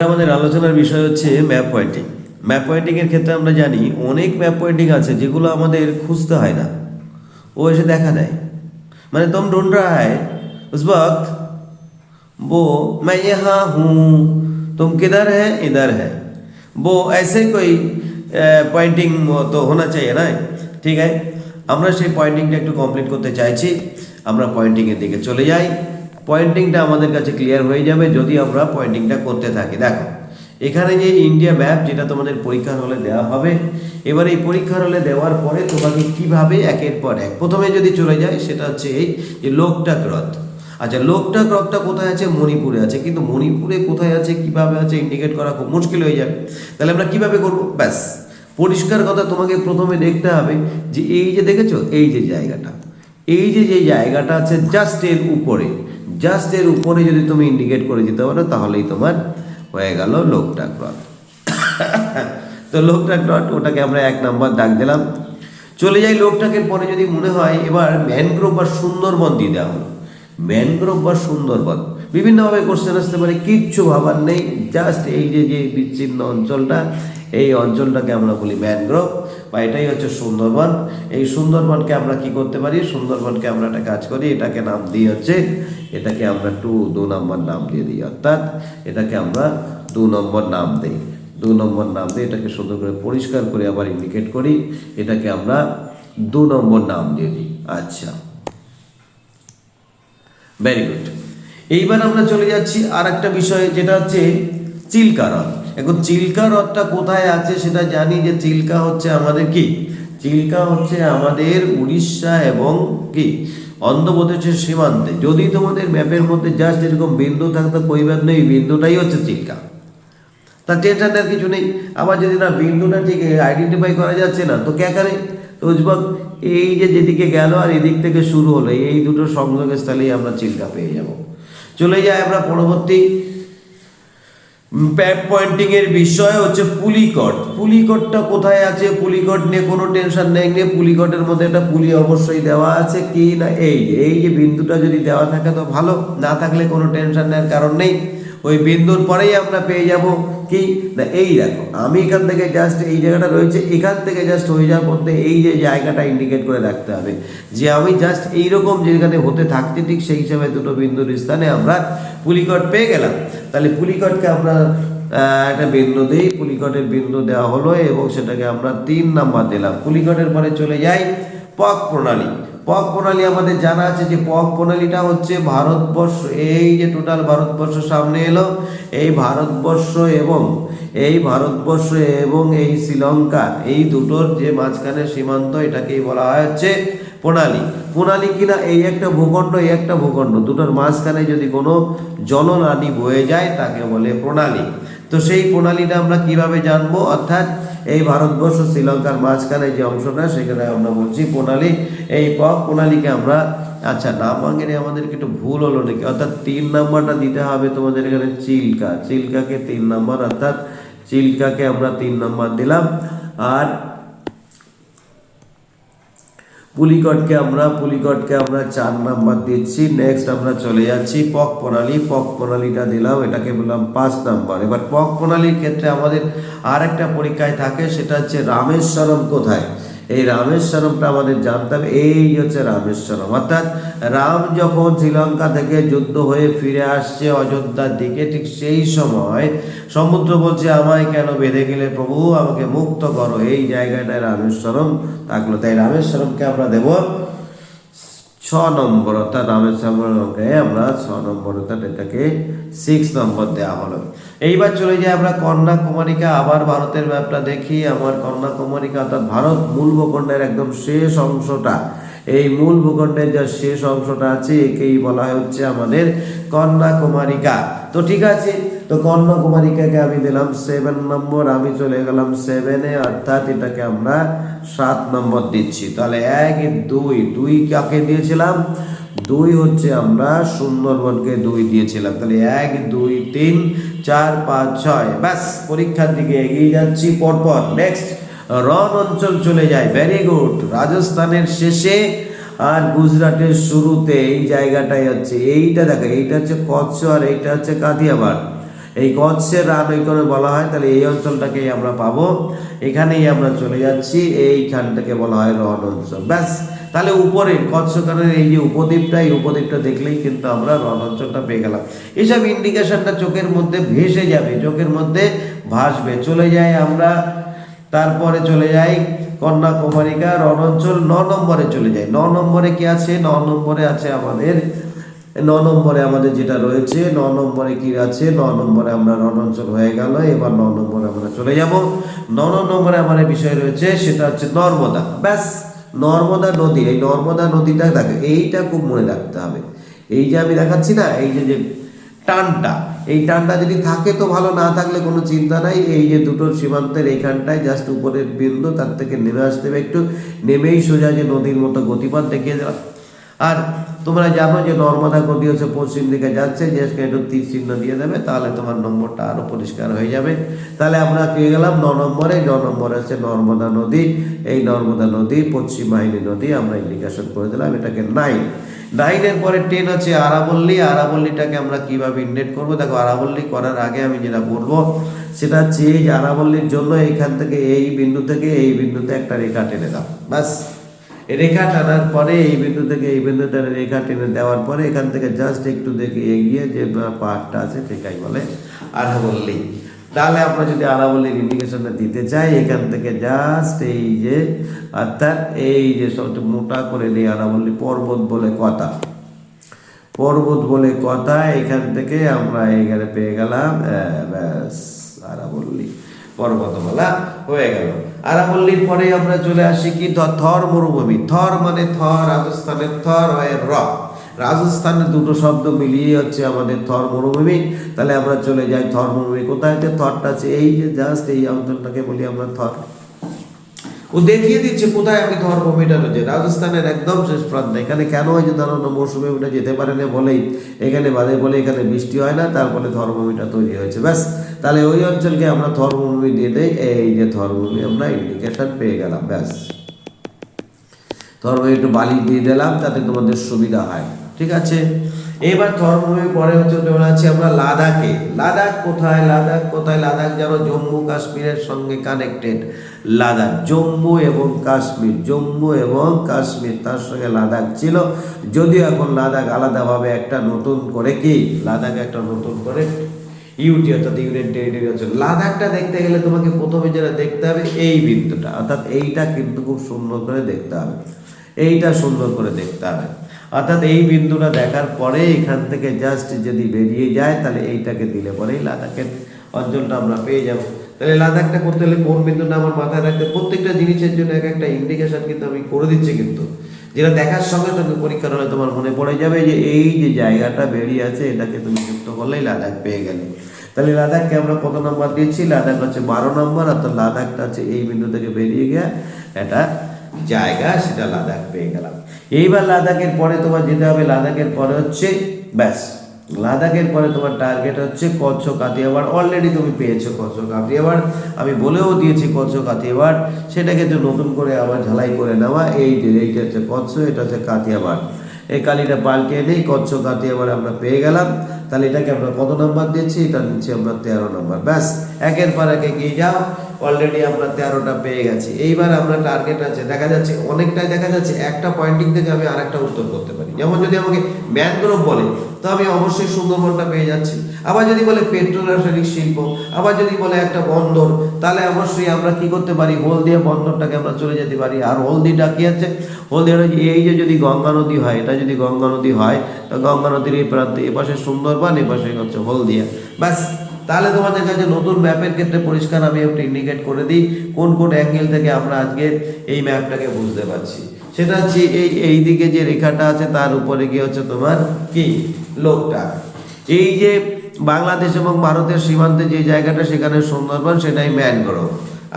আমাদের আলোচনার বিষয় হচ্ছে ম্যাপ পয়েন্টিং ম্যাপ পয়েন্টিং এর ক্ষেত্রে আমরা জানি অনেক ম্যাপ পয়েন্টিং আছে যেগুলো আমাদের খুঁজতে হয় না ও এসে দেখা দেয় মানে तुम ढूंढ रहा है उस वक्त वो मैं यहाँ हूँ तुम किधर है इधर है वो ऐसे कोई পয়েন্টিং তো হোনা চাইয়ে না ঠিক আছে আমরা সেই পয়েন্টিংটা একটু কমপ্লিট করতে চাইছি আমরা পয়েন্টিংয়ের দিকে চলে যাই পয়েন্টিংটা আমাদের কাছে ক্লিয়ার হয়ে যাবে যদি আমরা পয়েন্টিংটা করতে থাকি। দেখো, এখানে যে ইন্ডিয়া ম্যাপ যেটা তোমাদের পরীক্ষার হলে দেওয়া হবে, এবার এই পরীক্ষার হলে দেওয়ার পরে তোমাকে কীভাবে একের পর এক, প্রথমে যদি চলে যায় সেটা হচ্ছে এই যে লোকটাক হ্রদ আচ্ছা লোকটাক হ্রদটা কোথায় আছে? মণিপুরে আছে। কিন্তু মণিপুরে কোথায় আছে, কীভাবে আছে ইন্ডিকেট করা খুব মুশকিল হয়ে যাবে। তাহলে আমরা কীভাবে করব? ব্যাস, পরিষ্কার কথা তোমাকে প্রথমে দেখতে হবে যে এই যে দেখেছ, এই যে জায়গাটা, এই যে যে জায়গাটা আছে জাস্ট এর উপরে জাস্ট এর উপরে যদি তুমি ইন্ডিকেট করে দিতে পারো, তাহলেই তোমার হয়ে গেল লোকটাক হ্রদ তো লোকটাক হ্রদ ওটাকে আমরা এক নাম্বার দাগ দিলাম। চলে যাই লোকটাকের পরে যদি মনে হয়, এবার ম্যানগ্রোভ বা সুন্দরবন দিয়ে দেওয়া হলো। ম্যানগ্রোভ বা সুন্দরবন। বিভিন্নভাবে কোশ্চেন আসতে পারে, কিচ্ছু ভাবার নেই। জাস্ট এই যে যে বিচ্ছিন্ন অঞ্চলটা, এই অঞ্চলটাকে আমরা বলি ম্যানগ্রোভ বা এটাই হচ্ছে সুন্দরবন। এই সুন্দরবনকে আমরা কি করতে পারি? সুন্দরবনকে আমরা একটা কাজ করি, এটাকে নাম দিই হচ্ছে, এটাকে আমরা টু, দু নম্বর নাম দিয়ে দিই, অর্থাৎ এটাকে আমরা দু নম্বর নাম দিই। দু নম্বর নাম দিয়ে এটাকে সুন্দর করে পরিষ্কার করে আবার ইন্ডিকেট করি, এটাকে আমরা দু নম্বর নাম দিয়ে দিই। আচ্ছা। ভেরি গুড এইবার আমরা চলে যাচ্ছি আর একটা বিষয়ে, যেটা হচ্ছে চিল্কা হ্রদ এখন চিল্কা হ্রদটা কোথায় আছে সেটা জানি যে চিল্কা হচ্ছে আমাদের কি? চিল্কা হচ্ছে আমাদের উড়িষ্যা এবং কি? অন্ধ্রপ্রদেশের সীমান্তে। যদি তোমাদের ম্যাপের মধ্যে জাস্ট এরকম বিন্দু থাকতো কইবার নেই বিন্দুটাই হচ্ছে চিল্কা। তার টেনশনের কিছু নেই। আবার যদি না বিন্দুটা ঠিক আইডেন্টিফাই করা যাচ্ছে না, তো কে করে? তো যুবক এই যে যেদিকে গেল আর এদিক থেকে শুরু হলো, এই দুটো সংযোগের স্থলেই আমরা চিল্কা পেয়ে যাব। চলে যাই আমরা পরবর্তী প্যাপ পয়েন্টিং এর বিষয় হচ্ছে পুলিকট পুলিকটটা কোথায় আছে? পুলিকট নিয়ে কোনো টেনশন নেই, নিয়ে পুলিকটের মধ্যে একটা পুলি অবশ্যই দেওয়া আছে। কি না? এই এই যে বিন্দুটা যদি দেওয়া থাকে তো ভালো, না থাকলে কোনো টেনশন নেওয়ার কারণ নেই। ওই বিন্দুর পরেই আমরা পেয়ে যাব কি? না, এই দেখো, আমি এখান থেকে জাস্ট এই জায়গাটা রয়েছে, এখান থেকে জাস্ট হয়ে যাওয়ার মধ্যে এই যে জায়গাটা ইন্ডিকেট করে রাখতে হবে। যে আমি জাস্ট এইরকম যেখানে হতে থাকতে ঠিক সেই হিসাবে দুটো বিন্দুর স্থানে আমরা পুলিকট পেয়ে গেলাম। তাহলে পুলিকটকে আমরা একটা বিন্দু দিই, পুলিকটের বিন্দু দেওয়া হলো এবং সেটাকে আমরা তিন নাম্বার দিলাম। পুলিকটের পরে চলে যাই পক প্রণালী। পক প্রণালী আমাদের জানা আছে যে পক প্রণালীটা হচ্ছে ভারতবর্ষ, এই যে টোটাল ভারতবর্ষ সামনে এলো, এই ভারতবর্ষ এবং, এই ভারতবর্ষ এবং এই শ্রীলঙ্কা এই দুটোর যে মাঝখানে সীমান্ত এটাকেই বলা হয় হচ্ছে প্রণালী। প্রণালী কিনা এই একটা ভূখণ্ড, এই একটা ভূখণ্ড, দুটোর মাঝখানে যদি কোনো জলনালী বয়ে যায়, তাকে বলে প্রণালী। তো সেই প্রণালীটা আমরা কীভাবে জানব? অর্থাৎ এই ভারতবর্ষ, শ্রীলঙ্কার মাঝখানে যে অংশটা, সেখানে আমরা বলছি প্রণালী। এই পক প্রণালীকে আমরা আচ্ছা নাম ভাঙেনি আমাদেরকে, একটু ভুল হলো নাকি? অর্থাৎ তিন নাম্বারটা দিতে হবে তোমাদের এখানে, চিল্কা। চিল্কাকে তিন নাম্বার, অর্থাৎ চিল্কাকে আমরা তিন নাম্বার দিলাম। আর পুলিকটকে আমরা পুলিকটকে আমরা চার নাম্বার দিচ্ছি। নেক্সট আমরা চলে যাচ্ছি, পক প্রণালী। পক প্রণালীটা দিলাম, এটাকে বললাম পাঁচ নাম্বার। এবার পক প্রণালীর ক্ষেত্রে আমাদের আর একটা পরীক্ষায় থাকে, সেটা হচ্ছে রামেশ্বরম কোথায়? এই রামেশ্বরমটা আমাদের জানতে হবে। এই হচ্ছে রামেশ্বরম। অর্থাৎ রাম যখন শ্রীলঙ্কা থেকে যুদ্ধ হয়ে ফিরে আসছে অযোধ্যার দিকে, ঠিক সেই সময় সমুদ্র বলছে, আমায় কেন বেঁধে গেলে প্রভু? আমাকে মুক্ত করো। এই জায়গাটায় রামেশ্বরম থাকল। তাই রামেশ্বরমকে আমরা দেব ছ নম্বর। অর্থাৎ রামেশ্বরমকে আমরা ছ নম্বর অর্থাৎ এটাকে সিক্স নম্বর দেওয়া হলো। এইবার চলে যাই আমরা কন্যাকুমারিকা, আবার ভারতের ম্যাপটা দেখি। আমার কন্যাকুমারিকা অর্থাৎ ভারত মূল ভূখণ্ডের একদম শেষ অংশটা। এই মূল ভূখণ্ডের যে শেষ অংশটা আছে, একেই বলা হচ্ছে আমাদের কন্যাকুমারিকা। তো ঠিক আছে, তো কন্যাকুমারিকাকে আমি দিলাম সেভেন নম্বর আমি চলে গেলাম সেভেনে অর্থাৎ এটাকে আমরা সাত নম্বর দিচ্ছি। তাহলে এক, দুই দুই কাকে দিয়েছিলাম? দুই হচ্ছে আমরা সুন্দরবনকে দুই দিয়েছিলাম। তাহলে এক, দুই, তিন, চার, পাঁচ, ছয়। ব্যাস, পরীক্ষার দিকে এগিয়ে যাচ্ছি পরপর। নেক্সট রন অঞ্চল চলে যায়। ভেরি গুড রাজস্থানের শেষে আর গুজরাটের শুরুতে এই জায়গাটাই হচ্ছে। এইটা দেখো, এইটা হচ্ছে কচ্ছ আর এইটা হচ্ছে কাদিয়াবাদ এই কচ্ছের ঐকনে বলা হয়, তাহলে এই অঞ্চলটাকেই আমরা পাবো। এখানেই আমরা চলে যাচ্ছি, এইখানটাকে বলা হয় রন অঞ্চল। ব্যাস, তাহলে উপরে কচ্ছকারের এই যে উপদ্বীপটা, এই উপদ্বীপটা দেখলেই কিন্তু আমরা রন অঞ্চলটা পেয়ে গেলাম। এইসব ইন্ডিকেশনটা চোখের মধ্যে ভেসে যাবে, চোখের মধ্যে ভাসবে। চলে যাই আমরা, তারপরে চলে যাই কন্যাকুমারিকা রণ অঞ্চল ন নম্বরে চলে যাই। ন নম্বরে কি আছে? ন নম্বরে আছে আমাদের ন নম্বরে আমাদের যেটা রয়েছে, ন নম্বরে কি আছে? ন নম্বরে আমরা রণ অঞ্চল হয়ে গেল, এবার ন নম্বরে আমরা চলে যাব। ন নম্বরে আমাদের বিষয় রয়েছে, সেটা হচ্ছে নর্মদা। ব্যাস, নর্মদা নদী, এই নর্মদা নদীটা দেখো, এইটা খুব মনে রাখতে হবে। এই যে আমি দেখাচ্ছি না, এই যে যে টানটা, এই টানটা যদি থাকে তো ভালো, না থাকলে কোনো চিন্তা নাই। এই যে দুটো সীমান্তের এইখানটায় জাস্ট উপরের বিন্দু, তার থেকে নেমে আসতে হবে একটু। নেমেই সোজা যে নদীর মতো গতিপথ দেখিয়ে দেওয়া। আর তোমরা জানো যে নর্মদা নদী হচ্ছে পশ্চিম দিকে যাচ্ছে, যে একটু তীর চিহ্ন দিয়ে দেবে, তাহলে তোমার নম্বরটা আরও পরিষ্কার হয়ে যাবে। তাহলে আমরা পেয়ে গেলাম ন নম্বরে ন নম্বরে হচ্ছে নর্মদা নদী। এই নর্মদা নদী পশ্চিম বাহিনী নদী, আমরা ইন্ডিকেশন করে দিলাম, এটাকে নাইন। নাইনের পরে টেন হচ্ছে আরাবল্লী। আরাবল্লীটাকে আমরা কীভাবে ইন্ডেট করব? দেখো, আরাবল্লী করার আগে আমি যেটা বলব, সেটা হচ্ছে এই আরাবল্লীর জন্য এইখান থেকে এই বিন্দু থেকে এই বিন্দুতে একটা রেখা টেনে দাও। বাস রেখা টানার পরে, এই বিন্দু থেকে এই বিন্দুতে রেখা টেনে দেওয়ার পরে, এখান থেকে জাস্ট একটু দেখে এগিয়ে যে পাহাড়টা আছে সেটাই বলে আরাবল্লী। তাহলে আমরা যদি আরাবল্লীর ইন্ডিকেশনটা দিতে চাই, এখান থেকে জাস্ট এই যে, অর্থাৎ এই যে সবচেয়ে মোটা করে নিয়ে আরাবল্লী পর্বত বলে কথা। পর্বত বলে কথা, এখান থেকে আমরা এখানে পেয়ে গেলাম ব্যাস, আরাবল্লী পর্বতমালা হয়ে গেল। আরাবল্লীর পরে আমরা চলে আসি কি? থর মরুভূমি। থর মানে থর, রাজস্থানের থর হয় র। রাজস্থানের দুটো শব্দ মিলিয়ে হচ্ছে আমাদের থর মরুভূমি। তাহলে আমরা চলে যাই থর মরুভূমি। কোথায়? থরটা আছে, এই যে জাস্ট এই অঞ্চলটাকে বলি আমরা থর। ও দেখিয়ে দিচ্ছে, কোথায় আমি ধর্মভূমিটা রয়েছে রাজস্থানের একদম শেষ প্রান্তে। এখানে কেন হয় যে ধরো মৌসুমে ওটা যেতে পারে না বলেই, এখানে বাদে বলে এখানে বৃষ্টি হয় না তার ফলে তৈরি হয়েছে। ব্যাস, তাহলে ওই অঞ্চলকে আমরা ধর্মভূমি দিয়ে দেই, এই যে ধর্মভূমি আমরা ইন্ডিকেশন পেয়ে গেলাম, ব্যাস। ধর্ম একটু বালি দিয়ে দিলাম, তাতে তোমাদের সুবিধা হয়, ঠিক আছে? এবার ধর্মভূমি পরে হচ্ছে চলে আছে আমরা লাদাখে। লাদাখ কোথায়? লাদাখ কোথায়? লাদাখ যেন জম্মু কাশ্মীরের সঙ্গে কানেক্টেড লাদাখ। জম্মু এবং কাশ্মীর, জম্মু এবং কাশ্মীর তার সঙ্গে লাদাখ ছিল। যদিও এখন লাদাখ আলাদাভাবে একটা নতুন করে কি? লাদাখ একটা নতুন করে ইউটি অর্থাৎ ইউনিয়ন টেরিটরি হচ্ছে লাদাখটা দেখতে গেলে তোমাকে প্রথমে যেটা দেখতে হবে, এই বিন্দুটা। অর্থাৎ এইটা কিন্তু খুব সুন্দর করে দেখতে হবে। এইটা সুন্দর করে দেখতে হবে। অর্থাৎ এই বিন্দুটা দেখার পরে এখান থেকে জাস্ট যদি বেরিয়ে যায়, তাহলে এইটাকে দিলে পরেই লাদাখের অঞ্চলটা আমরা পেয়ে যাব। তাহলে লাদাখটা করতে হলে কোন বিন্দুটা আমার মাথায় রাখতে প্রত্যেকটা জিনিসের জন্য এক একটা ইন্ডিকেশন কিন্তু আমি করে দিচ্ছি কিন্তু। যেটা দেখার সঙ্গে সঙ্গে পরীক্ষার হলে তোমার মনে পড়ে যাবে যে এই যে জায়গাটা বেরিয়ে আছে, এটাকে তুমি যুক্ত করলেই লাদাখ পেয়ে গেলে। তাহলে লাদাখকে আমরা কত নম্বর দিয়েছি? লাদাখ হচ্ছে বারো নম্বর, অর্থাৎ লাদাখটা হচ্ছে এই বিন্দু থেকে বেরিয়ে গিয়ে এটা জায়গা, সেটা লাদাখ পেয়ে গেলাম। এইবার লাদাখের পরে তোমার যেতে হবে, লাদাখের পরে হচ্ছে ব্যাস। লাদাখের পরে তোমার টার্গেট হচ্ছে কচ্ছ কাতিয়াবাড় অলরেডি তুমি পেয়েছ কচ্ছ কাতিয়াবাড় আমি বলেও দিয়েছি কচ্ছ কাতিয়াবাড় সেটাকে যে নতুন করে আবার ঝালাই করে নেওয়া। এই এইটা হচ্ছে কচ্ছ এটা হচ্ছে কাতিয়াবাড় এই কালিটা পাল্টিয়ে নেই কচ্ছ কাতিয়াবাড় আমরা পেয়ে গেলাম। তাহলে এটাকে আমরা কত নাম্বার দিচ্ছি এটা দিচ্ছি আমরা তেরো নাম্বার ব্যাস, একের পর এক গিয়ে যাও। অলরেডি আমরা তেরোটা পেয়ে গেছি। এইবার আমরা টার্গেট আছে, দেখা যাচ্ছে অনেকটাই দেখা যাচ্ছে একটা পয়েন্টিং থেকে আমি আরেকটা উত্তর করতে পারি। যেমন যদি আমাকে ম্যানগ্রোভ বলে, তো আমি অবশ্যই সুন্দরবনটা পেয়ে যাচ্ছি। আবার যদি বলে পেট্রোল রাসায়নিক শিল্প, আবার যদি বলে একটা বন্দর, তাহলে অবশ্যই আমরা কি করতে পারি? হলদিয়া বন্দরটাকে আমরা চলে যেতে পারি। আর হলদিটা কি আছে? হলদিয়া এই যে যদি গঙ্গা নদী হয়, এটা যদি গঙ্গা নদী হয়, তো গঙ্গা নদীর এই প্রান্তে, এপাশে সুন্দরবন, এপাশে হচ্ছে হলদিয়া। ব্যাস তাহলে তোমাদের কাছে নতুন ম্যাপের ক্ষেত্রে পরিষ্কার আমি একটু ইন্ডিকেট করে দিই, কোন কোন অ্যাঙ্গেল থেকে আমরা আজকে এই ম্যাপটাকে বুঝতে পারছি। সেটা হচ্ছে এই এই দিকে যে রেখাটা আছে, তার উপরে গিয়ে হচ্ছে তোমার কি? লোকটা। এই যে বাংলাদেশ এবং ভারতের সীমান্তে যে জায়গাটা সেখানে সুন্দরবন, সেটাই ম্যানগ্রোভ।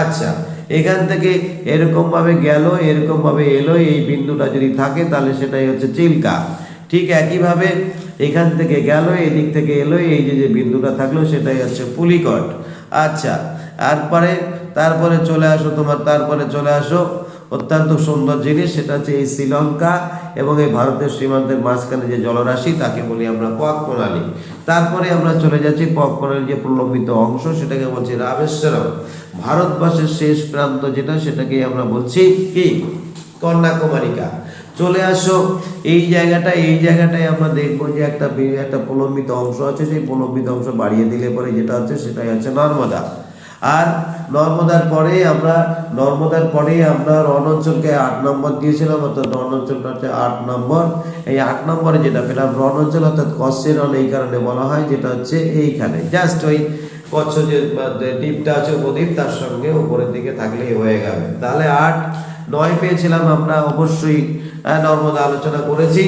আচ্ছা এখান থেকে এরকম ভাবে গেল এরকম ভাবে এলো, এই বিন্দুটা যদি থাকে, তাহলে সেটাই হচ্ছে চিল্কা। ঠিক একইভাবে এখান থেকে গেল, এদিক থেকে এলো, এই যে যে বিন্দুটা থাকল সেটাই হচ্ছে পুলিকট। আচ্ছা তারপরে তারপরে চলে আসো তোমার, তারপরে চলে আসো। অত্যন্ত সুন্দর জিনিস, সেটা হচ্ছে এই শ্রীলঙ্কা এবং এই ভারতের সীমান্তের মাঝখানে যে জলরাশি, তাকে বলি আমরা পথ প্রণালী। তারপরে আমরা চলে যাচ্ছি পপকর্নের যে প্রলম্বিত অংশ, সেটাকে বলছি রামেশ্বরম। ভারতবর্ষের শেষ প্রান্ত যেটা সেটাকে আমরা বলছি কি? কন্যাকুমারিকা। চলে আসো। এই জায়গাটা এই জায়গাটায় আমরা দেখব যে একটা একটা প্রলম্বিত অংশ আছে। সেই প্রলম্বিত অংশ বাড়িয়ে দিলে পরে যেটা হচ্ছে সেটাই হচ্ছে নর্মদা। আর নর্মদার পরে আমরা, নর্মদার পরে আমরা রণ অঞ্চলকে আট নম্বর দিয়েছিলাম, অর্থাৎ রণ অঞ্চলটা হচ্ছে আট নম্বর। এই আট নম্বরে যেটা পেলাম রণ অঞ্চল অর্থাৎ কচ্ছের রণ, এই কারণে বলা হয়, যেটা হচ্ছে এইখানে। জাস্ট ওই কচ্ছ যে দ্বীপটা আছে উপদ্বীপ তার সঙ্গে উপরের দিকে থাকলেই হয়ে গেল। তাহলে আট নয় পেয়েছিলাম আমরা অবশ্যই আহ, নর্মদা আলোচনা করেছি।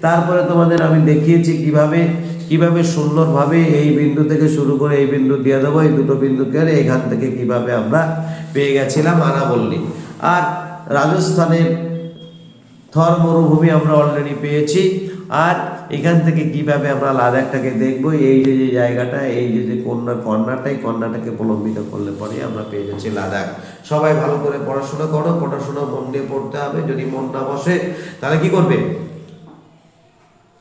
তারপরে তোমাদের আমি দেখিয়েছি কীভাবে কীভাবে সুন্দরভাবে এই বিন্দু থেকে শুরু করে এই বিন্দু দিয়ে দেবো এই দুটো বিন্দুকে এখান থেকে কীভাবে আমরা পেয়ে গেছিলাম আনাবল্লী। আর রাজস্থানের থর মরুভূমি আমরা অলরেডি পেয়েছি। আর এখান থেকে কীভাবে আমরা লাদাখটাকে দেখব? এই যে যে জায়গাটা, এই যে যে কন্যা কন্যাটাই কন্যাটাকে প্রলম্বিত করলে পরে আমরা পেয়ে যাচ্ছি লাদাখ। সবাই ভালো করে পড়াশোনা করো, পড়াশোনা মন দিয়ে পড়তে হবে। যদি মন না বসে, তাহলে কি করবে?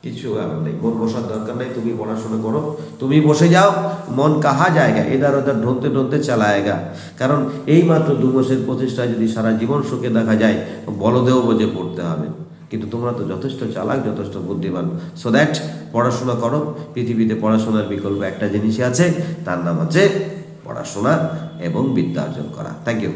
কিছু আর নেই, মন বসার দরকার নেই, তুমি পড়াশোনা করো। তুমি বসে যাও, মন কাহা জায়গা এদার ওদার ঢলতে ঢলতে চালায়গা। কারণ এই মাত্র দু মাসের প্রচেষ্টায় যদি সারা জীবন সুখে দেখা যায় বলদেও বোঝে পড়তে হবে। কিন্তু তোমরা তো যথেষ্ট চালাক, যথেষ্ট বুদ্ধিমান। সো দ্যাট পড়াশোনা করো। পৃথিবীতে পড়াশোনার বিকল্প একটা জিনিসই আছে, তার নাম আছে পড়াশোনা এবং বিদ্যা অর্জন করা। Thank you